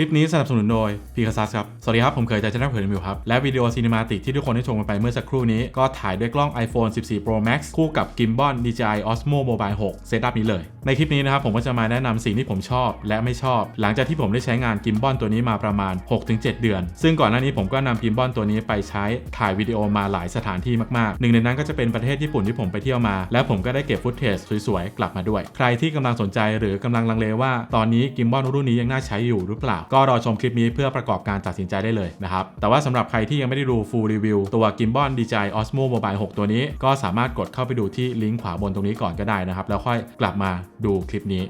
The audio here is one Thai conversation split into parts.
ลิปนี้สนับสนุนโดยพีคซัสครับ สวัสดีครับ ผมเคยใจชนะเผยมิวครับ และวิดีโอซีนิมาติกที่ทุกคนได้ชมกันไปเมื่อสักครู่นี้ ก็ถ่ายด้วยกล้อง iPhone 14 Pro Max คู่กับ Gimbal DJI Osmo Mobile 6 เซตอัพนี้เลย ในคลิปนี้นะครับผมก็จะมาแนะนำสิ่งที่ผมชอบและไม่ชอบ หลังจากที่ผมได้ใช้งาน Gimbal ตัวนี้มาประมาณ 6-7 เดือน ซึ่งก่อนหน้านี้ผมก็นำ Gimbal ตัวนี้ไปใช้ถ่ายวิดีโอมาหลายสถานที่มากๆ หนึ่งในนั้นก็จะเป็นประเทศญี่ปุ่นที่ผมไปเที่ยวมา และผมก็ได้เก็บฟุตเทจสวยๆกลับมาด้วย ใครที่กำลังสนใจหรือกำลังลังเลว่า ตอนนี้ Gimbal รุ่นนี้ยังน่าใช้อยู่หรือเปล่าก็รอชมคลิปนี้เพื่อประกอบการตัดสินใจได้เลยนะครับ แต่ว่าสำหรับใครที่ยังไม่ได้ดู full review ตัว Gimbal DJI Osmo Mobile 6 ตัวนี้ ก็สามารถกดเข้าไปดูที่ลิงก์ขวาบนตรงนี้ก่อนก็ได้นะครับ แล้วค่อยกลับมาดูคลิปนี้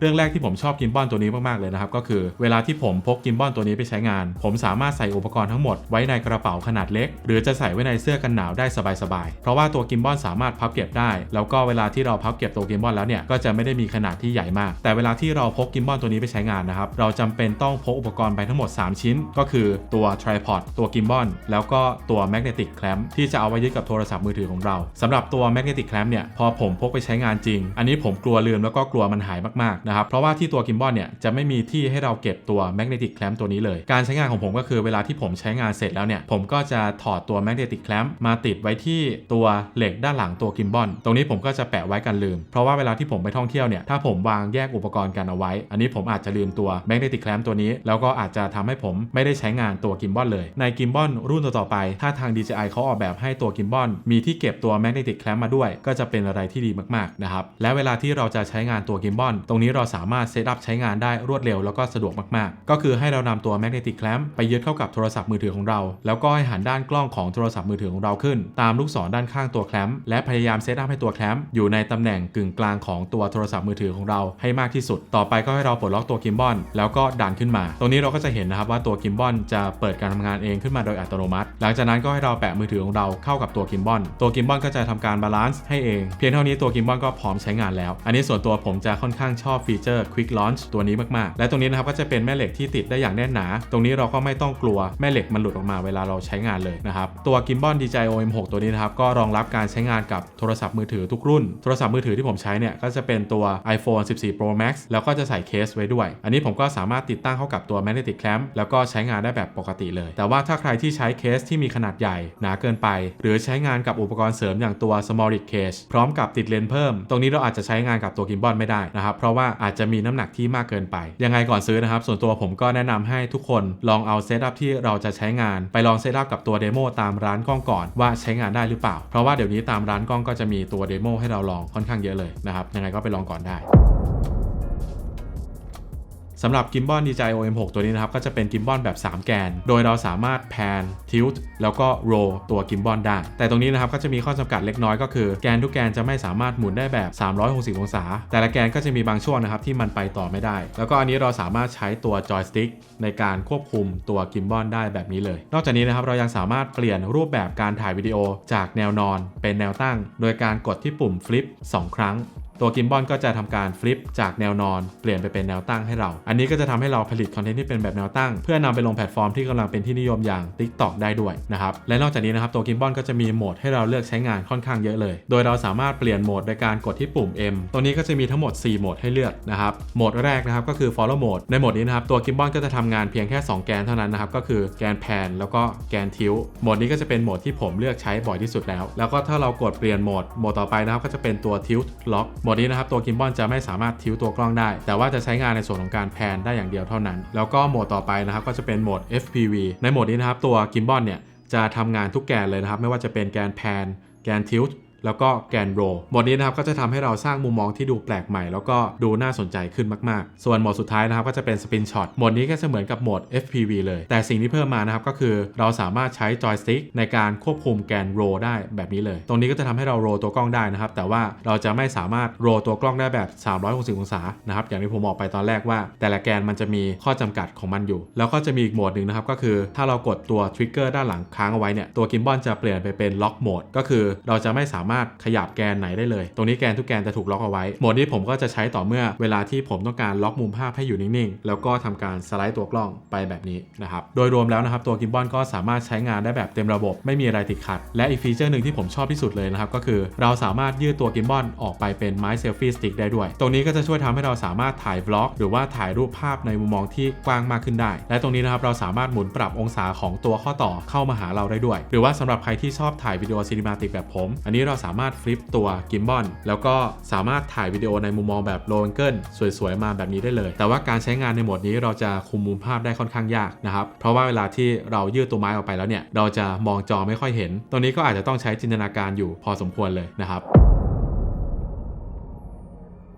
เรื่องแรกที่ผมชอบกิมบอลตัวนี้มาก ๆ เลยนะครับ ก็คือเวลาที่ผมพกกิมบอลตัวนี้ไปใช้งาน ผมสามารถใส่อุปกรณ์ทั้งหมดไว้ในกระเป๋าขนาดเล็ก หรือจะใส่ไว้ในเสื้อกันหนาวได้สบายๆ เพราะว่าตัวกิมบอลสามารถพับเก็บได้ แล้วก็เวลาที่เราพับเก็บตัวกิมบอลแล้วเนี่ยก็จะไม่ได้มีขนาดที่ใหญ่มาก แต่เวลาที่เราพกกิมบอลตัวนี้ไปใช้งานนะครับเราจำเป็นต้องพกอุปกรณ์ไปทั้งหมด 3 ชิ้น ก็คือตัว tripod ตัวกิมบอลแล้วก็ตัว magnetic clamp ที่จะเอาไว้ยึดกับโทรศัพท์มือถือของเราสำหรับตัว magnetic clamp เนี่ยพอผมพกไปใช้งานจริง อันนี้ผมกลัวลืมแล้วก็กลัวมันหายมากๆนะครับ เพราะว่าที่ตัวกิมบอลเนี่ยจะไม่มีที่ให้เราเก็บตัว magnetic clamp ตัวนี้เลย การใช้งานของผมก็คือเวลาที่ผมใช้งานเสร็จแล้วเนี่ย ผมก็จะถอดตัว magnetic clamp มาติดไว้ที่ตัวเหล็กด้านหลังตัวกิมบอลตรงนี้ผมก็จะแปะไว้กันลืม เพราะว่าเวลาที่ผมไปท่องเที่ยวเนี่ยถ้าผมวางแยกอุปกรณ์กันเอาไว้ อันนี้ผมอาจจะลืมตัว magnetic clamp ตัวนี้ แล้วก็อาจจะทำให้ผมไม่ได้ใช้งานตัวกิมบอลเลย ในกิมบอลรุ่นต่อๆไป ถ้าทาง DJI เขาออกแบบให้ตัวกิมบอลมีที่เก็บตัว magnetic clamp มาด้วย ก็จะเป็นอะไรที่ดีมากๆนะครับและเวลาที่เราจะใช้งานตัวกิมบอลตรงนี้เราสามารถเซตอัพใช้งานได้รวดเร็วแล้วก็สะดวกมากๆ ก็คือให้เรานำตัว magnetic clamp ไปยึดเข้ากับโทรศัพท์มือถือของเรา แล้วก็ให้หันด้านกล้องของโทรศัพท์มือถือของเราขึ้น ตามลูกศรด้านข้างตัวแคลมและพยายามเซตอัพให้ตัวแคลมอยู่ในตำแหน่งกึ่งกลางของตัวโทรศัพท์มือถือของเราให้มากที่สุด ต่อไปก็ให้เราปลดล็อกตัวกิมบอลแล้วก็ดันขึ้นมา ตรงนี้เราก็จะเห็นนะครับว่าตัวกิมบอลจะเปิดการทำงานเองขึ้นมาโดยอัตโนมัติ หลังจากนั้นก็ให้เราแปะมือถือของเราเข้ากับตัวกิมบอลตัวกิมบอลก็จะทำการบาลานซ์ให้เอง เพียงเท่านี้ตัวกิมบอลก็พร้อมใช้งานแล้ว อันนี้ส่วนตัวผมจะค่อนข้างชอบฟีเจอร์ Quick Launch ตัวนี้มากๆ และตรงนี้นะครับก็จะเป็นแม่เหล็กที่ติดได้อย่างแน่นหนา ตรงนี้เราก็ไม่ต้องกลัวแม่เหล็กมันหลุดออกมาเวลาเราใช้งานเลยนะครับตัวกิมบอล DJI OM6 ตัวนี้นะครับก็รองรับการใช้งานกับโทรศัพท์มือถือทุกรุ่น โทรศัพท์มือถือที่ผมใช้เนี่ยก็จะเป็นตัว iPhone 14 Pro Max แล้วก็จะใส่เคสไว้ด้วย อันนี้ผมก็สามารถติดตั้งเข้ากับตัว magnetic clamp แล้วก็ใช้งานได้แบบปกติเลย แต่ว่าถ้าใครที่ใช้เคสที่มีขนาดใหญ่หนาเกินไป หรือใช้งานกับอุปกรณ์เสริมอย่างตัว Smart Case พร้อมกับติดเลนส์เพิ่ม ตรงนี้เราอาจจะใช้งานกับตัวกิมบอลไม่ได้นะครับเพราะว่าอาจจะมีน้ำหนักที่มากเกินไป ยังไงก่อนซื้อนะครับ ส่วนตัวผมก็แนะนำให้ทุกคนลองเอาเซตอัพที่เราจะใช้งานไปลองเซตอัพกับตัวเดโมตามร้านกล้องก่อนว่าใช้งานได้หรือเปล่า เพราะว่าเดี๋ยวนี้ตามร้านกล้องก็จะมีตัวเดโมให้เราลองค่อนข้างเยอะเลยนะครับ ยังไงก็ไปลองก่อนได้ สำหรับกิมบอล DJI OM6 ตัวนี้นะครับ ก็จะเป็นกิมบอลแบบ 3 แกน โดยเราสามารถแพนทิลต์แล้วก็โรตัวกิมบอลได้ แต่ตรงนี้นะครับ ก็จะมีข้อจำกัดเล็กน้อยก็คือแกนทุกแกนจะไม่สามารถหมุนได้แบบ 360 องศา แต่ละแกนก็จะมีบางช่วงนะครับที่มันไปต่อไม่ได้ แล้วก็อันนี้เราสามารถใช้ตัวจอยสติ๊กในการควบคุมตัวกิมบอลได้แบบนี้เลย นอกจากนี้นะครับเรายังสามารถเปลี่ยนรูปแบบการถ่ายวิดีโอจากแนวนอน เป็นแนวตั้ง โดยการกดที่ปุ่มฟลิป2 ครั้ง ตัวกิมบอลก็จะทำการฟลิปจากแนวนอน เปลี่ยนไปเป็นแนวตั้งให้เรา อันนี้ก็จะทำให้เราผลิตคอนเทนต์ที่เป็นแบบแนวตั้ง เพื่อนำไปลงแพลตฟอร์มที่กำลังเป็นที่นิยมอย่าง TikTok ได้ด้วยนะครับ และนอกจากนี้นะครับตัวกิมบอลก็จะมีโหมดให้เราเลือกใช้งานค่อนข้างเยอะเลย โดยเราสามารถเปลี่ยนโหมดโดยการกดที่ปุ่ม M ตัวนี้ก็จะมีทั้งหมด 4 โหมดให้เลือกนะครับ โหมดแรกนะครับก็คือ follow mode ในโหมดนี้นะครับตัวกิมบอลก็จะทำงานเพียงแค่ 2 แกนเท่านั้นนะครับก็คือแกนแพนแล้วก็แกนทิลโหมดนี้ก็จะเป็นโหมดที่ผมเลือกใช้บ่อยที่สุดแล้ว แล้วก็ถ้าเรากดเปลี่ยนโหมดโหมดต่อไปนะครับก็จะเป็นตัว tilt lock มดนี้นะครับตัวกิมบอลจะไม่สามารถทิวตัวกล้องได้ แต่ว่าจะใช้งานในส่วนของการแพนได้อย่างเดียวเท่านั้น แล้วก็โหมดต่อไปนะครับก็จะเป็นโหมด FPV ในโหมดนี้นะครับตัวกิมบอลเนี่ยจะทำงานทุกแกนเลยนะครับไม่ว่าจะเป็นแกนแพนแกนทิล แล้วก็แกนโรโหมดนี้นะครับก็จะทำให้เราสร้างมุมมองที่ดูแปลกใหม่ แล้วก็ดูน่าสนใจขึ้นมากๆ ส่วนโหมดสุดท้ายนะครับก็จะเป็นสปินช็อตโหมดนี้ก็จะเหมือนกับโหมด FPV เลย แต่สิ่งที่เพิ่มมานะครับก็คือเราสามารถใช้จอยสติ๊กในการควบคุมแกนโรได้แบบนี้เลย ตรงนี้ก็จะทำให้เราโรตัวกล้องได้นะครับ แต่ว่าเราจะไม่สามารถโรตัวกล้องได้แบบ 360 องศานะครับอย่างที่ผมบอกไปตอนแรกว่า แต่ละแกนมันจะมีข้อจำกัดของมันอยู่ แล้วก็จะมีอีกโหมดหนึ่งนะครับก็คือถ้าเรากดตัวทริกเกอร์ด้านหลังค้างเอาไว้เนี่ยตัวกิมบอลจะเปลี่ยนไปเป็นล็อกโหมดก็คือเราจะไม่สามารถารถขยับแกนไหนได้เลย ตรงนี้แกนทุกแกนจะถูกล็อกเอาไว้ โหมดนี้ผมก็จะใช้ต่อเมื่อเวลาที่ผมต้องการล็อกมุมภาพให้อยู่นิ่งๆ แล้วก็ทำการสไลด์ตัวกล้องไปแบบนี้นะครับ โดยรวมแล้วนะครับตัวกิมบอลก็สามารถใช้งานได้แบบเต็มระบบ ไม่มีอะไรติดขัด และอีกฟีเจอร์หนึ่งที่ผมชอบที่สุดเลยนะครับก็คือเราสามารถยืดตัวกิมบอลออกไปเป็นไม้เซลฟี่สติ๊กได้ด้วย ตรงนี้ก็จะช่วยทำให้เราสามารถถ่ายบล็อก หรือว่าถ่ายรูปภาพในมุมมองที่กว้างมากขึ้นได้ และตรงนี้นะครับเราสามารถหมุนปรับองศาของตัวข้อต่อเข้ามาหาเราได้ด้วย หรือว่าสำหรับใครที่ชอบถ่ายวิดีโอซีนิมาติกแบบผม อันนี้เราสามารถฟลิปตัวกิมบอลแล้วก็สามารถถ่ายวิดีโอในมุมมองแบบโลว์แองเกิลสวยๆ มาแบบนี้ได้เลย แต่ว่าการใช้งานในโหมดนี้เราจะคุมมุมภาพได้ค่อนข้างยากนะครับ เพราะว่าเวลาที่เรายืดตัวไม้ออกไปแล้วเนี่ย เราจะมองจอไม่ค่อยเห็น ตรงนี้ก็อาจจะต้องใช้จินตนาการอยู่พอสมควรเลยนะครับ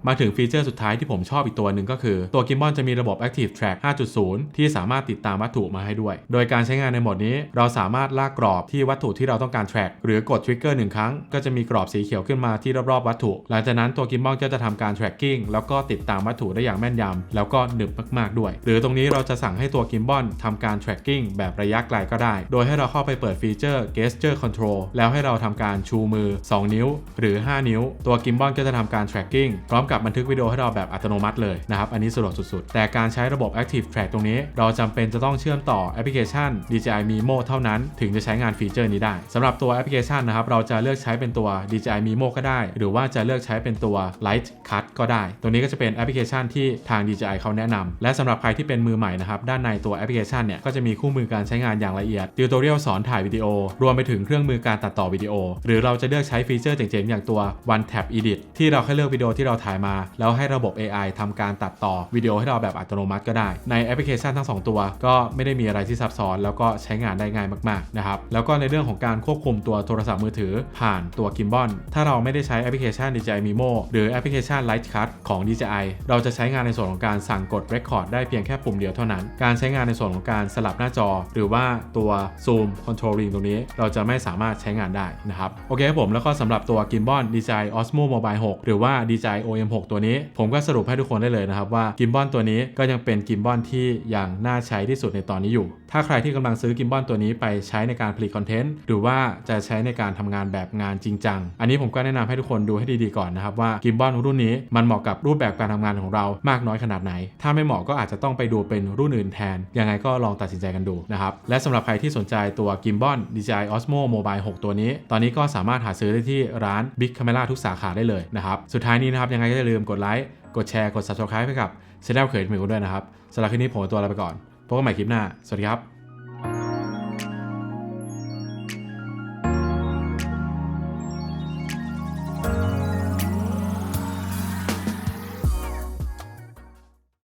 มาถึงฟีเจอร์สุดท้ายที่ผมชอบอีกตัวหนึ่งก็คือ ตัวกิมบอลจะมีระบบ Active Track 5.0 ที่สามารถติดตามวัตถุมาให้ด้วย โดยการใช้งานในโหมดนี้ เราสามารถลากกรอบที่วัตถุที่เราต้องการ track หรือกดทริกเกอร์หนึ่งครั้ง ก็จะมีกรอบสีเขียวขึ้นมาที่รอบๆวัตถุ หลังจากนั้นตัวกิมบอลก็จะทำการ tracking แล้วก็ติดตามวัตถุได้อย่างแม่นยำแล้วก็หนึบมากๆด้วย หรือตรงนี้เราจะสั่งให้ตัวกิมบอลทำการ tracking แบบระยะไกลก็ได้ โดยให้เราเข้าไปเปิดฟีเจอร์ gesture control แล้วให้เราทำการชูมือ 2 นิ้ว หรือ 5 นิ้ว ตัวกิมบอลก็จะทำการ tracking พร้อมกับบันทึกวิดีโอให้เราแบบอัตโนมัติเลยนะครับอันนี้สะดวกสุดๆ แต่การใช้ระบบ Active Track ตรงนี้ เราจำเป็นจะต้องเชื่อมต่อแอปพลิเคชัน DJI Mimo เท่านั้นถึงจะใช้งานฟีเจอร์นี้ได้สำหรับตัวแอปพลิเคชันนะครับเราจะเลือกใช้เป็นตัว DJI Mimo ก็ได้ หรือว่าจะเลือกใช้เป็นตัว Light Cut ก็ได้ตรงนี้ก็จะเป็นแอปพลิเคชันที่ทาง DJI เขาแนะนำและสำหรับใครที่เป็นมือใหม่นะครับด้านในตัวแอปพลิเคชันเนี่ยก็จะมีคู่มือการใช้งานอย่างละเอียดติวตอเรียลสอนถ่ายวิดีโอ รวมไปถึงเครื่องมือการตัดต่อวิดีโอ หรือเราจะเลือกใช้ฟีเจอร์เจ๋งๆอย่างตัว One Tap Edit ที่เราแค่เลือกวิดีโอที่เราถ่ายมา แล้วให้ระบบ AI ทำการตัดต่อวิดีโอให้เราแบบอัตโนมัติก็ได้ ในแอปพลิเคชันทั้ง 2 ตัว ก็ไม่ได้มีอะไรที่ซับซ้อน แล้วก็ใช้งานได้ง่ายมากๆนะครับแล้วก็ในเรื่องของการควบคุมตัวโทรศัพท์มือถือ ผ่านตัวกิมบอลถ้าเราไม่ได้ใช้แอปพลิเคชัน DJI Mimo หรือแอปพลิเคชัน Light Cut ของ DJI เราจะใช้งานในส่วนของการสั่งกด Record ได้เพียงแค่ปุ่มเดียวเท่านั้น การใช้งานในส่วนของการสลับหน้าจอ หรือว่าตัว Zoom Controlling ตรงนี้เราจะไม่สามารถใช้งานได้นะครับโอเคครับผมแล้วก็สำหรับตัวกิมบอล DJI Osmo Mobile 6 หรือว่า DJI OM 6 ตัวนี้ ผมก็สรุปให้ทุกคนได้เลยนะครับว่ากิมบอลตัวนี้ก็ยังเป็นกิมบอลที่ยังน่าใช้ที่สุดในตอนนี้อยู่ ถ้าใครที่กำลังซื้อกิมบอลตัวนี้ไปใช้ในการผลิตคอนเทนต์หรือว่าจะใช้ในการทำงานแบบงานจริงจัง อันนี้ผมก็แนะนำให้ทุกคนดูให้ดีๆก่อนนะครับว่ากิมบอลรุ่นนี้มันเหมาะกับรูปแบบการทำงานของเรามากน้อยขนาดไหน ถ้าไม่เหมาะก็อาจจะต้องไปดูเป็นรุ่นอื่นแทน ยังไงก็ลองตัดสินใจกันดูนะครับ และสำหรับใครที่สนใจตัวกิมบอล DJI Osmo Mobile 6 ตัวนี้ ตอนนี้ก็สามารถหาซื้อได้ที่ร้าน Big Camera ทุกสาขาได้เลยนะครับ สุดท้ายนี้นะครับยังไงก็อย่าลืมกดไลค์ กดแชร์ กด subscribe ให้กับ Channel เขยหมิวด้วยนะครับสำหรับคลิปนี้ผมตัวลาไปก่อนพบกันใหม่คลิปหน้า สวัสดีครับ